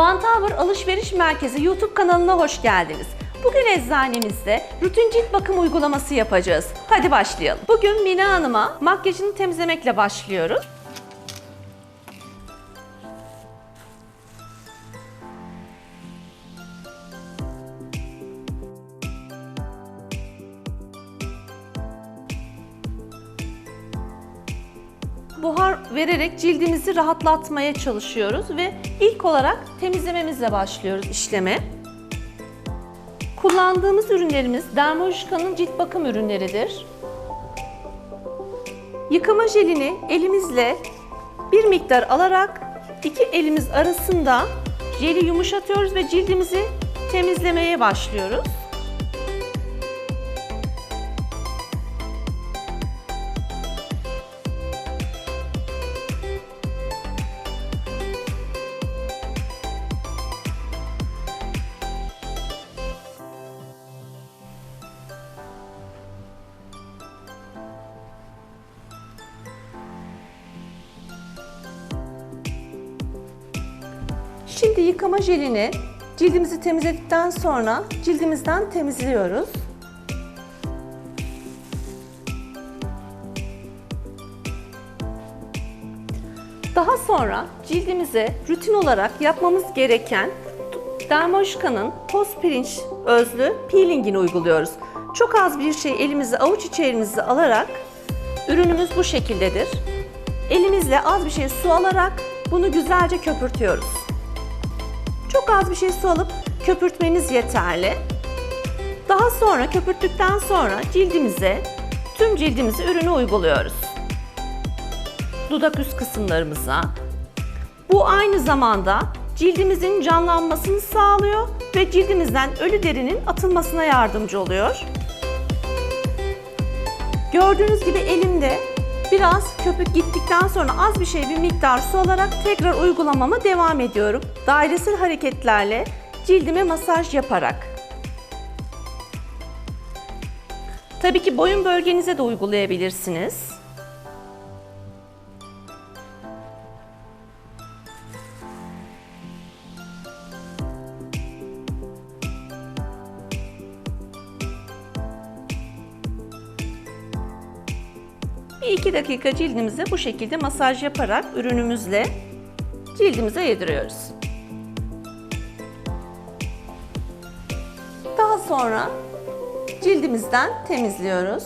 Van Tower Alışveriş Merkezi YouTube kanalına hoş geldiniz. Bugün eczanemizde rutin cilt bakım uygulaması yapacağız. Hadi başlayalım. Bugün Mina Hanım'a makyajını temizlemekle başlıyoruz. Vererek cildimizi rahatlatmaya çalışıyoruz ve ilk olarak temizlememizle başlıyoruz işleme. Kullandığımız ürünlerimiz Dermojika'nın cilt bakım ürünleridir. Yıkama jelini elimizle bir miktar alarak iki elimiz arasında jeli yumuşatıyoruz ve cildimizi temizlemeye başlıyoruz. Şimdi yıkama jelini cildimizi temizledikten sonra cildimizden temizliyoruz. Daha sonra cildimize rutin olarak yapmamız gereken Dermoşka'nın toz pirinç özlü peelingini uyguluyoruz. Çok az bir şey elimizi avuç içerimizi alarak ürünümüz bu şekildedir. Elimizle az bir şey su alarak bunu güzelce köpürtüyoruz. Çok az bir şey su alıp köpürtmeniz yeterli. Daha sonra köpürttükten sonra cildimize, tüm cildimize ürünü uyguluyoruz. Dudak üst kısımlarımıza. Bu aynı zamanda cildimizin canlanmasını sağlıyor ve cildimizden ölü derinin atılmasına yardımcı oluyor. Gördüğünüz gibi elimde biraz köpük gittikten sonra az bir şey bir miktar su alarak tekrar uygulamama devam ediyorum. Dairesel hareketlerle cildime masaj yaparak. Tabii ki boyun bölgenize de uygulayabilirsiniz. Bir iki dakika cildimize bu şekilde masaj yaparak ürünümüzle cildimize yediriyoruz. Daha sonra cildimizden temizliyoruz.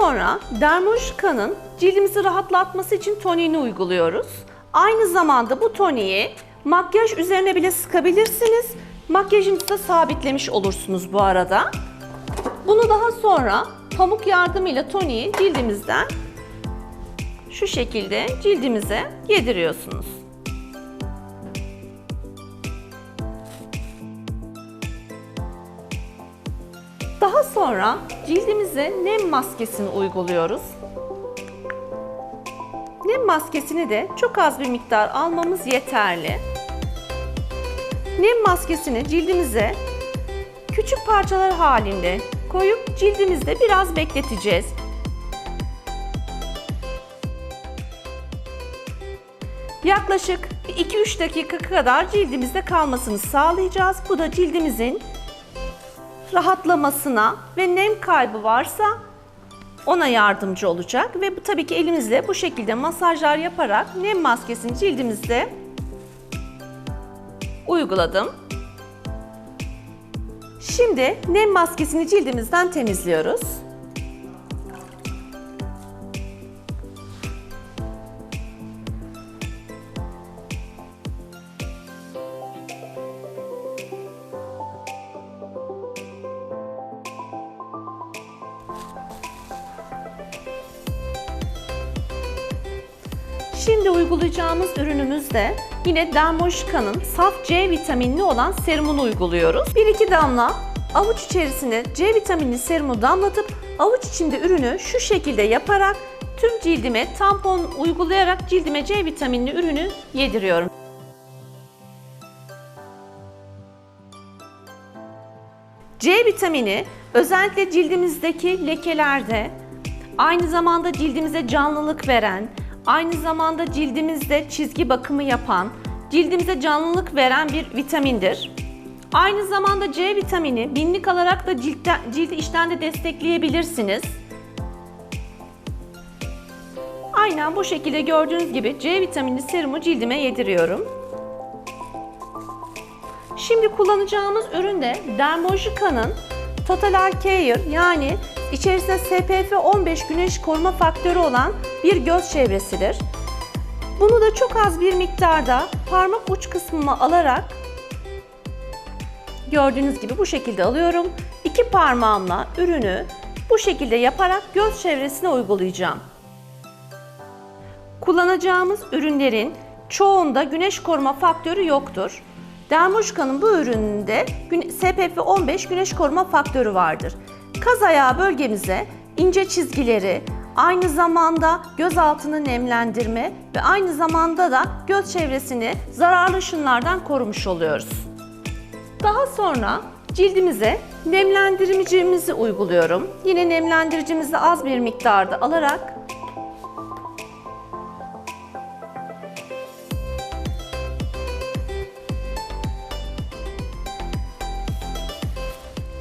Sonra Dermojika'nın cildimizi rahatlatması için toniğini uyguluyoruz. Aynı zamanda bu toniği makyaj üzerine bile sıkabilirsiniz. Makyajınızı da sabitlemiş olursunuz bu arada. Bunu daha sonra pamuk yardımıyla toniği cildimizden şu şekilde cildimize yediriyorsunuz. Daha sonra cildimize nem maskesini uyguluyoruz. Nem maskesini de çok az bir miktar almamız yeterli. Nem maskesini cildimize küçük parçalar halinde koyup cildimizde biraz bekleteceğiz. Yaklaşık 2-3 dakika kadar cildimizde kalmasını sağlayacağız. Bu da cildimizin rahatlamasına ve nem kaybı varsa ona yardımcı olacak ve tabii ki elimizle bu şekilde masajlar yaparak nem maskesini cildimizde uyguladım. Şimdi nem maskesini cildimizden temizliyoruz. Şimdi uygulayacağımız ürünümüzde yine Dermoşika'nın saf C vitaminli olan serumunu uyguluyoruz. 1-2 damla avuç içerisine C vitamini serumu damlatıp avuç içinde ürünü şu şekilde yaparak tüm cildime tampon uygulayarak cildime C vitaminli ürünü yediriyorum. C vitamini özellikle cildimizdeki lekelerde aynı zamanda cildimize canlılık veren, aynı zamanda cildimizde çizgi bakımı yapan, cildimize canlılık veren bir vitamindir. Aynı zamanda C vitamini binlik alarak da ciltte, cildi içten de destekleyebilirsiniz. Aynen bu şekilde gördüğünüz gibi C vitamini serumu cildime yediriyorum. Şimdi kullanacağımız ürün de Dermojika'nın Total Care yani içerisinde SPF 15 güneş koruma faktörü olan bir göz çevresidir. Bunu da çok az bir miktarda parmak uç kısmıma alarak gördüğünüz gibi bu şekilde alıyorum. İki parmağımla ürünü bu şekilde yaparak göz çevresine uygulayacağım. Kullanacağımız ürünlerin çoğunda güneş koruma faktörü yoktur. Dermuşka'nın bu ürününde SPF 15 güneş koruma faktörü vardır. Kaz ayağı bölgemize ince çizgileri, aynı zamanda göz altını nemlendirme ve aynı zamanda da göz çevresini zararlı ışınlardan korumuş oluyoruz. Daha sonra cildimize nemlendiricimizi uyguluyorum. Yine nemlendiricimizi az bir miktarda alarak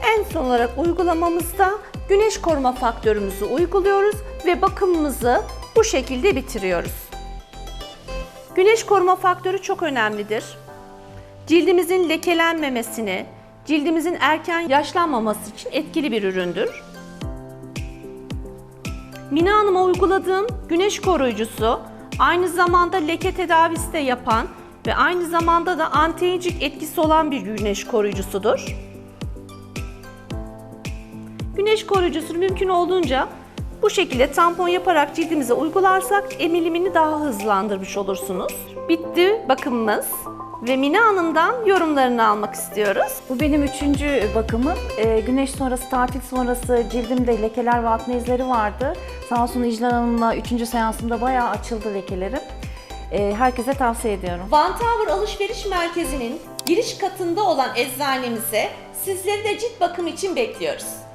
En son olarak uygulamamızda güneş koruma faktörümüzü uyguluyoruz ve bakımımızı bu şekilde bitiriyoruz. Güneş koruma faktörü çok önemlidir. Cildimizin lekelenmemesini, cildimizin erken yaşlanmaması için etkili bir üründür. Mina Hanım'a uyguladığım güneş koruyucusu aynı zamanda leke tedavisi de yapan ve aynı zamanda da anti-aging etkisi olan bir güneş koruyucusudur. Güneş koruyucusunu mümkün olduğunca bu şekilde tampon yaparak cildimize uygularsak emilimini daha hızlandırmış olursunuz. Bitti bakımımız ve Mina Hanım'dan yorumlarını almak istiyoruz. Bu benim üçüncü bakımım. Ee, güneş sonrası, tatil sonrası cildimde lekeler ve akne izleri vardı. Sağ olsun İclal Hanım'la üçüncü seansımda bayağı açıldı lekelerim. Ee, herkese tavsiye ediyorum. Van Tower Alışveriş Merkezi'nin giriş katında olan eczanemize sizleri de cilt bakımı için bekliyoruz.